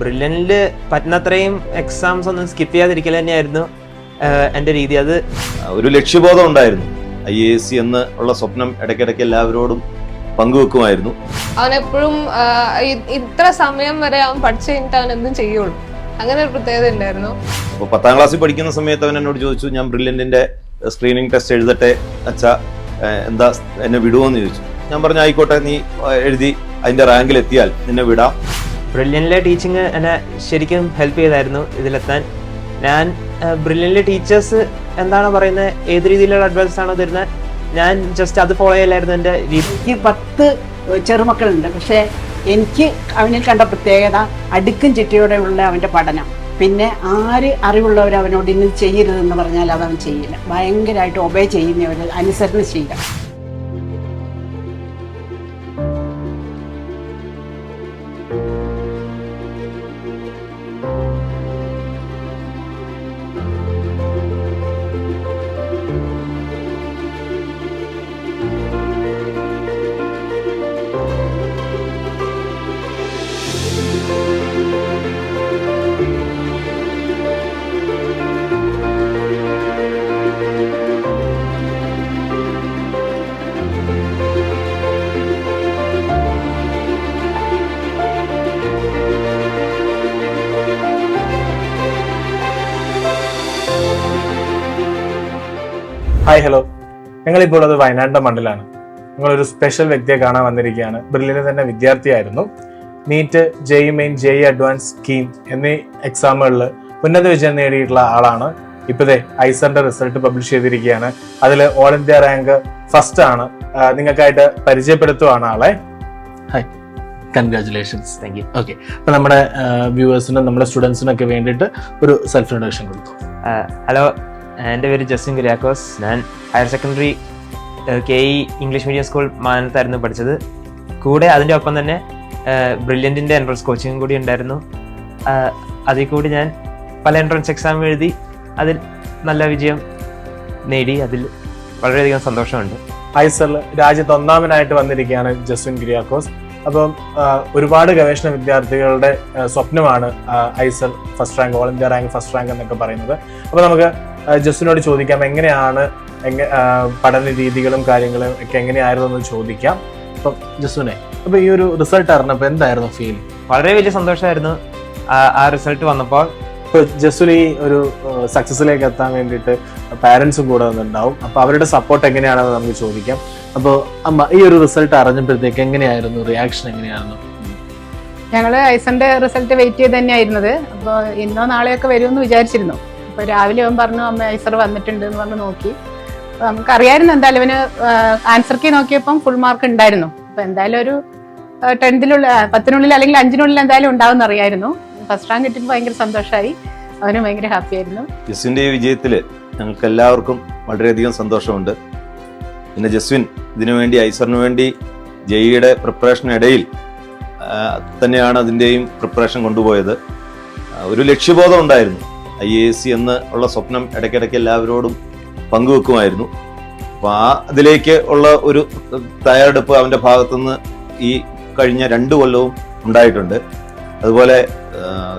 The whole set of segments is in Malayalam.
ബ്രില്യനിൽ പറ്റുന്നത്രയും എക്സാംസ് ഒന്നും സ്കിപ്പ് ചെയ്യാതിരിക്കൽ തന്നെയായിരുന്നു. എന്റെ രീതി അത്. ഒരു ലക്ഷ്യബോധം ഉണ്ടായിരുന്നു. ഐ എ എസ് സി എന്ന് ഉള്ള സ്വപ്നം ഇടയ്ക്കിടയ്ക്ക് എല്ലാവരോടും പങ്കുവെക്കുമായിരുന്നു. അവൻ എപ്പോഴും ഇത്ര സമയം വരെ അവൻ പഠിച്ചു കഴിഞ്ഞിട്ട് അവൻ എന്തും ചെയ്യുള്ളൂ. അങ്ങനെ ഒരു പ്രത്യേകത ഉണ്ടായിരുന്നു അപ്പോൾ പത്താം ക്ലാസ്സിൽ പഠിക്കുന്ന സമയത്ത് അവൻ എന്നോട് ചോദിച്ചു ഞാൻ ബ്രില്യന്റിന്റെ സ്ക്രീനിങ് ടെസ്റ്റ് എഴുതട്ടെ അച്ഛാ എന്താ എന്നെ വിടുമോയെന്ന് ചോദിച്ചു. ഞാൻ പറഞ്ഞു ആയിക്കോട്ടെ നീ എഴുതി അതിന്റെ റാങ്കിൽ എത്തിയാൽ നിന്നെ വിടാം. ബ്രില്യനിലെ ടീച്ചിങ് എന്നെ ശരിക്കും ഹെൽപ്പ് ചെയ്തായിരുന്നു ഇതിലെത്താൻ. ഞാൻ ബ്രില്യന്റിലെ ടീച്ചേഴ്സ് എന്താണ് പറയുന്നത് ഏത് രീതിയിലുള്ള അഡ്വൈസ് ആണോ തരുന്നത് ഞാൻ ജസ്റ്റ് അത് ഫോളോ ചെയ്യലായിരുന്നു എന്റെ രീതി. എനിക്ക് പത്ത് ചെറുമക്കളുണ്ട്. പക്ഷേ എനിക്ക് അവനിൽ കണ്ട പ്രത്യേകത അടുക്കും ചിട്ടയോടെയുള്ള അവന്റെ പഠനം. പിന്നെ ആര് അറിവുള്ളവർ അവനോട് ഇന്ന് ചെയ്യരുതെന്ന് പറഞ്ഞാൽ അത് അവൻ ചെയ്യില്ല. ഭയങ്കരമായിട്ട് ഒബേ ചെയ്യുന്നവർ അനുസരണ ശീലം ഹായ് ഹലോ ഞങ്ങളിപ്പോൾ അത് വയനാടിന്റെ മണ്ണിലാണ്. ഒരു സ്പെഷ്യൽ വ്യക്തിയെ കാണാൻ വന്നിരിക്കുകയാണ്. ബ്രില്ലിന് തന്നെ വിദ്യാർത്ഥിയായിരുന്നു. NEET JEE main J E advance scheme എന്നീ എക്സാമുകളിൽ ഉന്നത വിജയം നേടിയിട്ടുള്ള ആളാണ്. ഇപ്പോഴത്തെ ഐസറിന്റെ റിസൾട്ട് പബ്ലിഷ് ചെയ്തിരിക്കുകയാണ്. അതിൽ ഓൾ ഇന്ത്യ റാങ്ക് ഫസ്റ്റ് ആണ്. നിങ്ങൾക്കായിട്ട് പരിചയപ്പെടുത്തുവാണ് ആളെ. Hi congratulations thank you okay അപ്പൊ നമ്മുടെ വ്യൂവേഴ്സിനും നമ്മുടെ സ്റ്റുഡൻസിനും ഒക്കെ വേണ്ടിയിട്ട് ഒരു സെൽഫ് ഇൻട്രൊഡക്ഷൻ കൊടുത്തു ഹലോ എന്റെ പേര് ജസ്റ്റിൻ കുര്യാക്കോസ്. ഞാൻ higher secondary K E English medium school മാനത്തായിരുന്നു പഠിച്ചത്. കൂടെ അതിന്റെ ഒപ്പം തന്നെ ബ്രില്യന്റിന്റെ എൻട്രൻസ് കോച്ചിങ്ങും കൂടി ഉണ്ടായിരുന്നു. അതിൽ കൂടി ഞാൻ പല എൻട്രൻസ് എക്സാം എഴുതി അതിൽ നല്ല വിജയം നേടി. അതിൽ വളരെയധികം സന്തോഷമുണ്ട്. ഐസറിൽ രാജ്യത്ത് ഒന്നാമനായിട്ട് വന്നിരിക്കുകയാണ് ജസ്വിൻ ഗിരിയാക്കോസ് അപ്പം ഒരുപാട് ഗവേഷണ വിദ്യാർത്ഥികളുടെ സ്വപ്നമാണ് ഐസൽ first rank all India rank first rank എന്നൊക്കെ പറയുന്നത്. അപ്പൊ നമുക്ക് ആ, ജസ്വിനോട് ചോദിക്കാം എങ്ങനെയാണ് എങ്ങ- പഠന രീതികളും കാര്യങ്ങളും ഒക്കെ എങ്ങനെയായിരുന്നു എന്ന് ചോദിക്കാം. അപ്പം ജസ്വിനെ അപ്പൊ ഈ ഒരു റിസൾട്ട് അറിഞ്ഞപ്പോ എന്തായിരുന്നു ഫീൽ വളരെ വലിയ സന്തോഷമായിരുന്നു ആ- റിസൾട്ട് വന്നപ്പോൾ. ഇപ്പൊ ജസ്വിൻ ഈ ഒരു സക്സസിലേക്ക് എത്താൻ വേണ്ടിയിട്ട് പാരന്റ്സും കൂടെ വന്നിട്ടുണ്ടാവും. അപ്പൊ അവരുടെ സപ്പോർട്ട് എങ്ങനെയാണെന്ന് നമുക്ക് ചോദിക്കാം. അപ്പോൾ അമ്മ ഈ ഒരു റിസൾട്ട് അറിഞ്ഞപ്പോഴത്തേക്ക് എങ്ങനെയായിരുന്നു? റിയാക്ഷൻ എങ്ങനെയായിരുന്നു ഞങ്ങൾ ഐസന്റെ റിസൾട്ട് വെയിറ്റ് ചെയ്ത് തന്നെയായിരുന്നത്. അപ്പോൾ ഇന്നോ നാളെയൊക്കെ വരുമെന്ന് വിചാരിച്ചിരുന്നു. അപ്പോൾ രാവിലെ അവൻ പറഞ്ഞു അമ്മ ഐസർ വന്നിട്ടുണ്ട് എന്ന് പറഞ്ഞ് നോക്കി. നമുക്ക് നമുക്കറിയായിരുന്നു എന്തായാലും അവന് ആൻസർ കീ നോക്കിയപ്പം ഫുൾ മാർക്ക് ഉണ്ടായിരുന്നു. അപ്പോൾ എന്തായാലും ഒരു ടെൻത്തിലുള്ള പത്തിനുള്ളിൽ അല്ലെങ്കിൽ അഞ്ചിനുള്ളിൽ എന്തായാലും ഉണ്ടാവും അറിയായിരുന്നു. ഫസ്റ്റ് റാങ്ക് കിട്ടിയപ്പോൾ ഭയങ്കര സന്തോഷമായി അവനും ഭയങ്കര ഹാപ്പി ആയിരുന്നു. ജസ്വിന്റെ ഈ വിജയത്തിൽ ഞങ്ങൾക്ക് എല്ലാവർക്കും വളരെയധികം സന്തോഷമുണ്ട്. പിന്നെ ജസ്വിൻ ഇതിനു വേണ്ടി ഐസറിന് വേണ്ടി ജയിയുടെ പ്രിപ്പറേഷനിടയിൽ തന്നെയാണ് അതിന്റെയും പ്രിപ്പറേഷൻ കൊണ്ടുപോയത്. ഒരു ലക്ഷ്യബോധം ഉണ്ടായിരുന്നു. ഐ എ സി എന്ന് ഉള്ള സ്വപ്നം ഇടയ്ക്കിടയ്ക്ക് എല്ലാവരോടും പങ്കുവെക്കുമായിരുന്നു. അപ്പോൾ ആ അതിലേക്ക് ഉള്ള ഒരു തയ്യാറെടുപ്പ് അവന്റെ ഭാഗത്തുനിന്ന് ഈ കഴിഞ്ഞ രണ്ട് കൊല്ലവും ഉണ്ടായിട്ടുണ്ട്. അതുപോലെ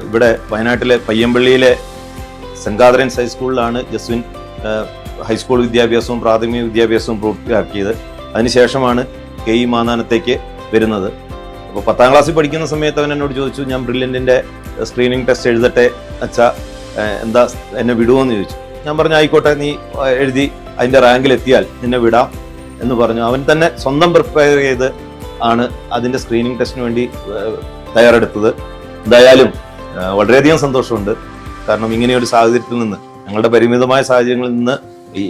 ഇവിടെ വയനാട്ടിലെ പയ്യമ്പള്ളിയിലെ സെന്റ് കാതറിൻസ് ഹൈസ്കൂളിലാണ് ജസ്വിൻ ഹൈസ്കൂൾ വിദ്യാഭ്യാസവും പ്രാഥമിക വിദ്യാഭ്യാസവും പൂർത്തിയാക്കിയത്. അതിനുശേഷമാണ് കെ ഇ മാനാനത്തേക്ക് വരുന്നത്. അപ്പോൾ പത്താം ക്ലാസ്സിൽ പഠിക്കുന്ന സമയത്ത് അവൻ എന്നോട് ചോദിച്ചു ഞാൻ ബ്രില്യന്റിന്റെ സ്ക്രീനിങ് ടെസ്റ്റ് എഴുതട്ടെ അച്ഛാ? എന്താ എന്നെ വിടുമോയെന്ന് ചോദിച്ചു. ഞാൻ പറഞ്ഞു ആയിക്കോട്ടെ നീ എഴുതി അതിന്റെ റാങ്കിൽ എത്തിയാൽ നിന്നെ വിടാം എന്ന് പറഞ്ഞു. അവൻ തന്നെ സ്വന്തം പ്രിപ്പയർ ചെയ്ത് ആണ് അതിന്റെ സ്ക്രീനിങ് ടെസ്റ്റിന് വേണ്ടി തയ്യാറെടുത്തത്. എന്തായാലും വളരെയധികം സന്തോഷമുണ്ട്. കാരണം ഇങ്ങനെയൊരു സാഹചര്യത്തിൽ നിന്ന് ഞങ്ങളുടെ പരിമിതമായ സാഹചര്യങ്ങളിൽ നിന്ന്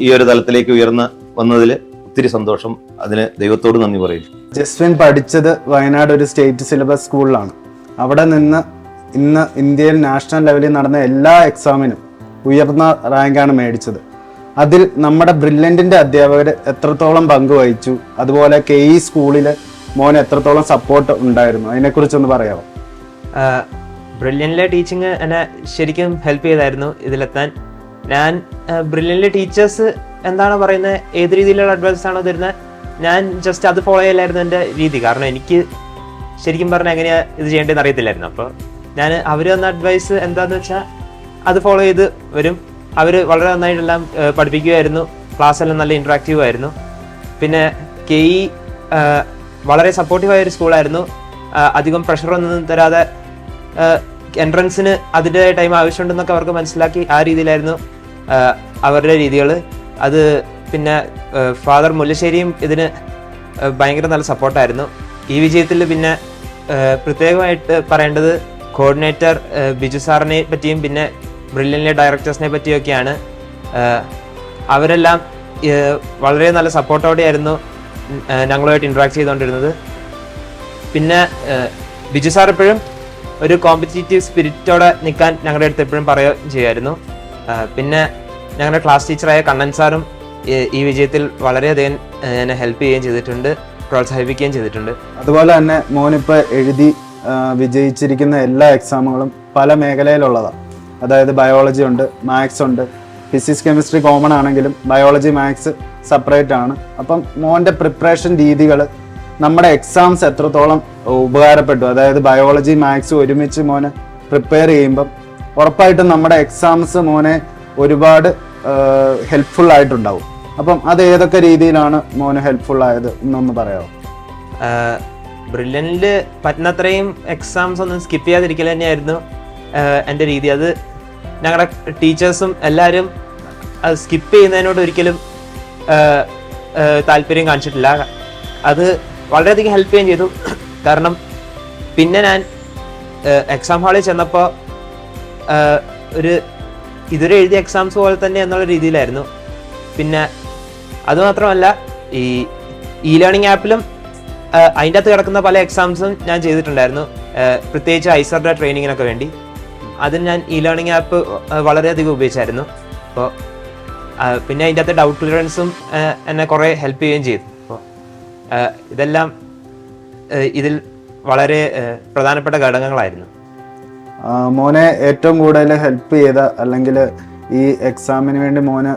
ഈ ഒരു തലത്തിലേക്ക് ഉയർന്ന് വന്നതിൽ ഒത്തിരി സന്തോഷം. അതിന് ദൈവത്തോട് നന്ദി പറയുന്നു. ജസ്വിൻ പഠിച്ചത് വയനാട് ഒരു സ്റ്റേറ്റ് സിലബസ് സ്കൂളിലാണ് അവിടെ നിന്ന് ഇന്ന് ഇന്ത്യയിൽ നാഷണൽ ലെവലിൽ നടന്ന എല്ലാ എക്സാമിനും ഉയർന്ന റാങ്കാണ് മേടിച്ചത്. അതിൽ നമ്മുടെ ബ്രില്യന്റിന്റെ അധ്യാപകർ എത്രത്തോളം പങ്ക് വഹിച്ചു അതുപോലെ കെ ഇ സ്കൂളിൽ മോൻ എത്രത്തോളം സപ്പോർട്ട് ഉണ്ടായിരുന്നു അതിനെക്കുറിച്ചൊന്ന് പറയാമോ? ബ്രില്യന്റിലെ ടീച്ചിങ് എന്നെ ശരിക്കും ഹെൽപ്പ് ചെയ്തായിരുന്നു ഇതിലെത്താൻ. ഞാൻ ബ്രില്യന്റിലെ ടീച്ചേഴ്സ് എന്താണ് പറയുന്നത് ഏത് രീതിയിലുള്ള അഡ്വൈസ് ആണോ തരുന്നത് ഞാൻ ജസ്റ്റ് അത് ഫോളോ ചെയ്യലായിരുന്നു എന്റെ രീതി. കാരണം എനിക്ക് ശരിക്കും പറഞ്ഞാൽ എങ്ങനെയാണ് ഇത് ചെയ്യേണ്ടതെന്ന് അറിയത്തില്ലായിരുന്നു. അപ്പോൾ ഞാൻ അവർ തന്ന അഡ്വൈസ് എന്താന്ന് വെച്ചാൽ അത് ഫോളോ ചെയ്ത് വരും. അവർ വളരെ നന്നായിട്ടെല്ലാം പഠിപ്പിക്കുമായിരുന്നു ക്ലാസ് എല്ലാം നല്ല ഇൻട്രാക്റ്റീവ് ആയിരുന്നു. പിന്നെ കെ ഇ വളരെ സപ്പോർട്ടീവായ ഒരു സ്കൂളായിരുന്നു അധികം പ്രഷറൊന്നും തരാതെ എൻട്രൻസിന് അതിന്റെതായ ടൈം ആവശ്യമുണ്ടെന്നൊക്കെ അവർക്ക് മനസ്സിലാക്കി ആ രീതിയിലായിരുന്നു അവരുടെ രീതികൾ അത് പിന്നെ ഫാദർ മുല്ലശ്ശേരിയും ഇതിന് ഭയങ്കര നല്ല സപ്പോർട്ടായിരുന്നു ഈ വിജയത്തിൽ പിന്നെ പ്രത്യേകമായിട്ട് പറയേണ്ടത് കോർഡിനേറ്റർ ബിജു സാറിനെ പറ്റിയും പിന്നെ ബ്രില്യൻലെ ഡയറക്ടേഴ്സിനെ പറ്റിയൊക്കെയാണ്. അവരെല്ലാം വളരെ നല്ല സപ്പോർട്ടോടെയായിരുന്നു ഞങ്ങളുമായിട്ട് ഇൻട്രാക്ട് ചെയ്തുകൊണ്ടിരുന്നത്. പിന്നെ ബിജു സാർ എപ്പോഴും ഒരു കോമ്പറ്റീറ്റീവ് സ്പിരിറ്റോടെ നിൽക്കാൻ ഞങ്ങളുടെ അടുത്ത് എപ്പോഴും പറയുകയും ചെയ്യുമായിരുന്നു. പിന്നെ ഞങ്ങളുടെ ക്ലാസ് ടീച്ചറായ കണ്ണൻ സാറും ഈ- വിജയത്തിൽ വളരെയധികം എന്നെ ഹെൽപ്പ് ചെയ്യുകയും ചെയ്തിട്ടുണ്ട് പ്രോത്സാഹിപ്പിക്കുകയും ചെയ്തിട്ടുണ്ട്. അതുപോലെ തന്നെ മോനിപ്പോൾ എഴുതി വിജയിച്ചിരിക്കുന്ന എല്ലാ എക്സാമുകളും പല മേഖലയിലുള്ളതാണ് അതായത് ബയോളജി ഉണ്ട് മാത്സ് ഉണ്ട്. ഫിസിക്സ് കെമിസ്ട്രി കോമൺ ആണെങ്കിലും ബയോളജി മാത്സ് സെപ്പറേറ്റ് ആണ്. അപ്പം മോന്റെ പ്രിപ്പറേഷൻ രീതികൾ നമ്മുടെ എക്സാംസ് എത്രത്തോളം ഉപകാരപ്പെട്ടു. അതായത് ബയോളജി മാത്സ് ഒരുമിച്ച് മോന് പ്രിപ്പയർ ചെയ്യുമ്പം ഉറപ്പായിട്ടും നമ്മുടെ എക്സാംസ് മോനെ ഒരുപാട് ഹെൽപ്ഫുൾ ആയിട്ടുണ്ടാവും. അപ്പം അത് ഏതൊക്കെ രീതിയിലാണ് മോന് ഹെൽപ്ഫുൾ ആയത് എന്നൊന്ന് പറയാമോ? ബ്രില്യനിൽ പറ്റുന്നത്രയും എക്സാംസ് ഒന്നും സ്കിപ്പ് ചെയ്യാതിരിക്കൽ തന്നെയായിരുന്നു. എന്റെ രീതി. അത് ഞങ്ങളുടെ ടീച്ചേഴ്സും എല്ലാവരും അത് സ്കിപ്പ് ചെയ്യുന്നതിനോട് ഒരിക്കലും താല്പര്യം കാണിച്ചിട്ടില്ല. അത് വളരെയധികം ഹെൽപ്പ് ചെയ്യുകയും ചെയ്തു. കാരണം പിന്നെ ഞാൻ എക്സാം ഹാളിൽ ചെന്നപ്പോൾ ഒരു ഇതുവരെ എഴുതിയ എക്സാംസ് പോലെ തന്നെ എന്നുള്ള രീതിയിലായിരുന്നു. പിന്നെ അതുമാത്രമല്ല ഈ ഇ ലേണിംഗ് ആപ്പിലും അതിന്റെ അകത്ത് കിടക്കുന്ന പല എക്സാംസും ഞാൻ ചെയ്തിട്ടുണ്ടായിരുന്നു. പ്രത്യേകിച്ച് ഐസറുടെ ട്രെയിനിങ്ങിനൊക്കെ വേണ്ടി. അതിന് ഞാൻ ഇ ലേണിംഗ് ആപ്പ് വളരെയധികം ഉപയോഗിച്ചായിരുന്നു. അപ്പോൾ പിന്നെ അതിന്റെ അകത്ത് ഡൗട്ട് ക്ലിയറൻസും എന്നെ കുറേ ഹെൽപ്പ് ചെയ്യുകയും ചെയ്തു. അപ്പോൾ ഇതെല്ലാം ഇതിൽ വളരെ പ്രധാനപ്പെട്ട ഘടകങ്ങളായിരുന്നു. മോനെ ഏറ്റവും കൂടുതൽ ഹെൽപ്പ് ചെയ്ത അല്ലെങ്കിൽ ഈ എക്സാമിന് വേണ്ടി മോന്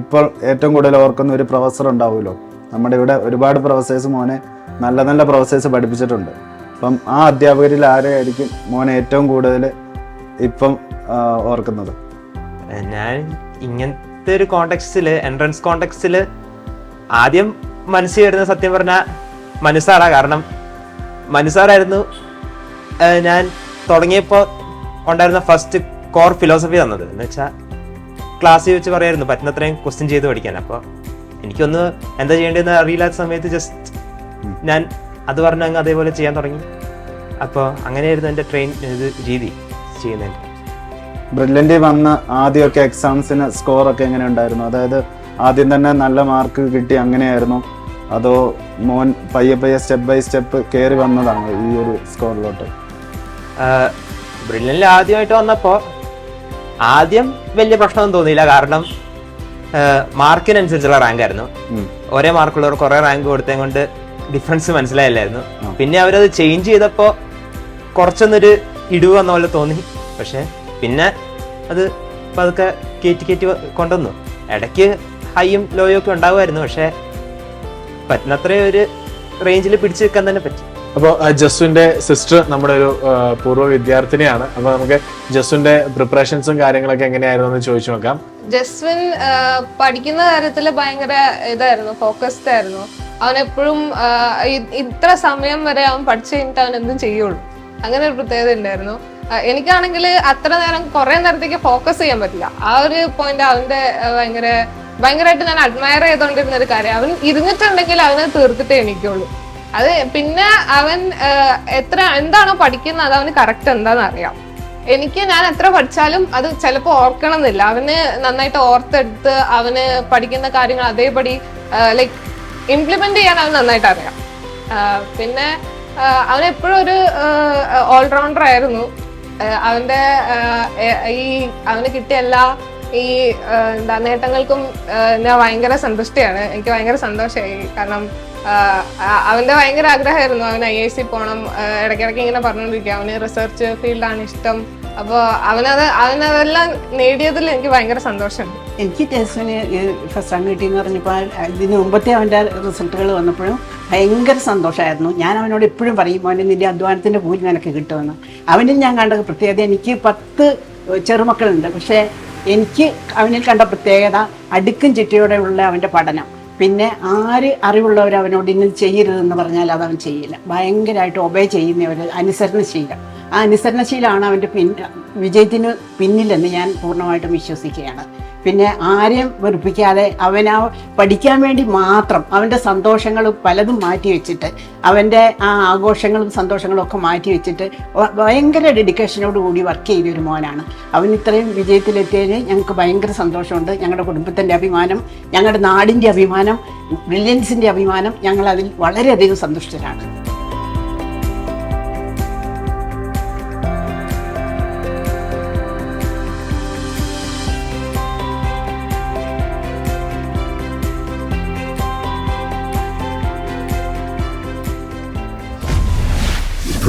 ഇപ്പോൾ ഏറ്റവും കൂടുതൽ ഓർക്കുന്ന ഒരു പ്രൊഫസർ ഉണ്ടാവുമല്ലോ? നമ്മുടെ ഇവിടെ ഒരുപാട് പ്രൊഫസേഴ്സ് മോനെ നല്ല നല്ല പ്രൊഫസേഴ്സ് പഠിപ്പിച്ചിട്ടുണ്ട്. അപ്പം ആ അധ്യാപകരിൽ ആരെയായിരിക്കും മോനെ ഏറ്റവും കൂടുതൽ ഇപ്പം ഓർക്കുന്നത്? ഞാൻ ഇങ്ങനത്തെ ഒരു കോണ്ടെക്സ്റ്റിൽ എൻട്രൻസ് കോണ്ടെക്സ്റ്റിൽ ആദ്യം മനസ്സിൽ വരുന്ന സത്യം പറഞ്ഞാൽ മനുസാറാ കാരണം മനുസാറായിരുന്നു ഞാൻ തുടങ്ങിയപ്പോൾ ഉണ്ടായിരുന്ന ഫസ്റ്റ് കോർ ഫിലോസഫി തന്നത്. എന്ന് വെച്ചാൽ ക്ലാസ്സിൽ വെച്ച് പറയായിരുന്നു പറ്റുന്നത്രയും ക്വസ്റ്റ്യൻ ചെയ്ത് പഠിക്കാൻ. അപ്പോൾ എനിക്കൊന്ന് എന്താ ചെയ്യേണ്ടതെന്ന് അറിയില്ലാത്ത സമയത്ത് ജസ്റ്റ് ഞാൻ അത് പറഞ്ഞ അങ്ങ് അതേപോലെ ചെയ്യാൻ തുടങ്ങി. അപ്പോൾ അങ്ങനെയായിരുന്നു എന്റെ ട്രെയിൻ ഇത് രീതി ചെയ്യുന്നതിന്റെ ബ്രില്യന്റ് വന്ന ആദ്യമൊക്കെ എക്സാംസിന് സ്കോറൊക്കെ എങ്ങനെ ഉണ്ടായിരുന്നു അതായത് ആദ്യം തന്നെ നല്ല മാർക്ക് കിട്ടി അങ്ങനെയായിരുന്നു? അതോ മോൻ പയ്യെ പയ്യെ സ്റ്റെപ്പ് ബൈ സ്റ്റെപ്പ് കയറി വന്നതാണ് ഈ ഒരു സ്കോറിലോട്ട് ബ്രില്യനിൽ ആദ്യമായിട്ട് വന്നപ്പോൾ ആദ്യം വലിയ പ്രശ്നമൊന്നും തോന്നിയില്ല. കാരണം മാർക്കിനനുസരിച്ചുള്ള റാങ്ക് ആയിരുന്നു. ഒരേ മാർക്കുള്ളവർ കുറെ റാങ്ക് കൊടുത്തത് കൊണ്ട് ഡിഫറൻസ് മനസ്സിലായില്ലായിരുന്നു. പിന്നെ അവരത് ചേഞ്ച് ചെയ്തപ്പോൾ കുറച്ചൊന്നൊരു ഇടിവ് വന്ന പോലെ തോന്നി. പക്ഷെ പിന്നെ അത് പതുക്കെ കയറ്റി കയറ്റി കൊണ്ടുവന്നു. ഇടയ്ക്ക് ഹൈയും ലോയും ഒക്കെ ഉണ്ടാകുമായിരുന്നു പക്ഷെ പറ്റുന്നത്രയും ഒരു റേഞ്ചിൽ പിടിച്ചു വെക്കാൻ തന്നെ പറ്റി. അപ്പോൾ ജസ്സുവിന്റെ സിസ്റ്റർ നമ്മുടെ ഒരു പൂർവ വിദ്യാർത്ഥിനിയാണ്. അപ്പോൾ നമുക്ക് ജസ്സുവിന്റെ പ്രിപ്പറേഷൻസും കാര്യങ്ങളൊക്കെ എങ്ങനെയായിരുന്നു എന്ന് ചോദിച്ചു നോക്കാം. ജസ്വിൻ പഠിക്കുന്ന കാര്യത്തിൽ ഭയങ്കര ഇതായിരുന്നു ഫോക്കസ്ഡ് ആയിരുന്നു. അവൻ എപ്പോഴും ഇത്ര സമയം വരെ അവൻ പഠിച്ചു കഴിഞ്ഞിട്ട് അവൻ എന്തും ചെയ്യുള്ളൂ. അങ്ങനെ ഒരു പ്രത്യേകത ഉണ്ടായിരുന്നു എനിക്കാണെങ്കിൽ അത്ര നേരം കുറെ നേരത്തേക്ക് ഫോക്കസ് ചെയ്യാൻ പറ്റില്ല. ആ ഒരു പോയിന്റ് അവന്റെ ഭയങ്കര ഭയങ്കരമായിട്ട് ഞാൻ അഡ്മയർ ചെയ്തോണ്ടിരുന്ന ഒരു കാര്യം. അവൻ ഇരുന്നിട്ടുണ്ടെങ്കിൽ അവന് തീർത്തിട്ടേ എനിക്കുള്ളൂ അത് പിന്നെ അവൻ എത്ര എന്താണോ പഠിക്കുന്നത് അത് അവന് കറക്റ്റ് എന്താണെന്ന് അറിയാം. എനിക്ക് ഞാൻ എത്ര പഠിച്ചാലും അത് ചിലപ്പോൾ ഓർക്കണം എന്നില്ല അവന് നന്നായിട്ട് ഓർത്തെടുത്ത് അവന് പഠിക്കുന്ന കാര്യങ്ങൾ അതേപടി ലൈക്ക് ഇംപ്ലിമെന്റ് ചെയ്യാൻ അവൻ നന്നായിട്ട് അറിയാം. പിന്നെ അവൻ എപ്പോഴും ഒരു ഓൾറൗണ്ടർ ആയിരുന്നു. അവന്റെ ഈ അവന് കിട്ടിയ എല്ലാ ഈ എന്താ നേട്ടങ്ങൾക്കും ഞാൻ ഭയങ്കര സന്തുഷ്ടിയാണ്. എനിക്ക് ഭയങ്കര സന്തോഷമായി. കാരണം അവന്റെ ഭയങ്കര ആഗ്രഹമായിരുന്നു. അവൻ ഐ ഐ സി പോകണം ഇടയ്ക്കിടയ്ക്ക് ഇങ്ങനെ പറഞ്ഞുകൊണ്ടിരിക്കുക. അവന് റിസർച്ച് ഫീൽഡാണ് ഇഷ്ടം. അപ്പോൾ അവനത് അവനതെല്ലാം നേടിയതിൽ എനിക്ക് ഭയങ്കര സന്തോഷമുണ്ട്. എനിക്ക് ടെസ്റ്റിന് ഫസ്റ്റ് റാങ്ക് കിട്ടിയെന്ന് പറഞ്ഞപ്പോൾ ഇതിന് മുമ്പത്തെ അവന്റെ റിസൾട്ടുകൾ വന്നപ്പോഴും ഭയങ്കര സന്തോഷമായിരുന്നു. ഞാൻ അവനോട് എപ്പോഴും പറയും മോനെ നിന്റെ അധ്വാനത്തിന്റെ കൂലി നിനക്ക് കിട്ടുമെന്ന്. അവനിൽ ഞാൻ കണ്ട പ്രത്യേകത എനിക്ക് പത്ത് ചെറുമക്കളുണ്ട്. പക്ഷേ എനിക്ക് അവനിൽ കണ്ട പ്രത്യേകത അടുക്കും ചിട്ടയോടെയുള്ള അവന്റെ പഠനം. പിന്നെ ആര് അറിവുള്ളവർ അവനോട് ഇന്നും ചെയ്യരുതെന്ന് പറഞ്ഞാൽ അത് അവൻ ചെയ്യില്ല. ഭയങ്കരമായിട്ട് ഒബേ ചെയ്യുന്ന ഒരു അനുസരണശീലം. ആ അനുസരണശീലമാണ് അവന്റെ പിൻ വിജയത്തിന് പിന്നിലെന്ന് ഞാൻ പൂർണമായിട്ടും വിശ്വസിക്കുകയാണ്. പിന്നെ ആരെയും വെറുപ്പിക്കാതെ അവനാ പഠിക്കാൻ വേണ്ടി മാത്രം അവന്റെ സന്തോഷങ്ങൾ പലതും മാറ്റി വെച്ചിട്ട് അവന്റെ ആ ആഘോഷങ്ങളും സന്തോഷങ്ങളും ഒക്കെ മാറ്റി വെച്ചിട്ട് ഭയങ്കര ഡെഡിക്കേഷനോട് കൂടി വർക്ക് ചെയ്തൊരു മോനാണ്. അവൻ ഇത്രയും വിജയത്തിലെത്തിയതിന് ഞങ്ങൾക്ക് ഭയങ്കര സന്തോഷമുണ്ട്. ഞങ്ങളുടെ കുടുംബത്തിന്റെ അഭിമാനം ഞങ്ങളുടെ നാടിന്റെ അഭിമാനം ബ്രില്യൻസിന്റെ അഭിമാനം ഞങ്ങൾ അതിൽ വളരെയധികം സന്തുഷ്ടരാണ്.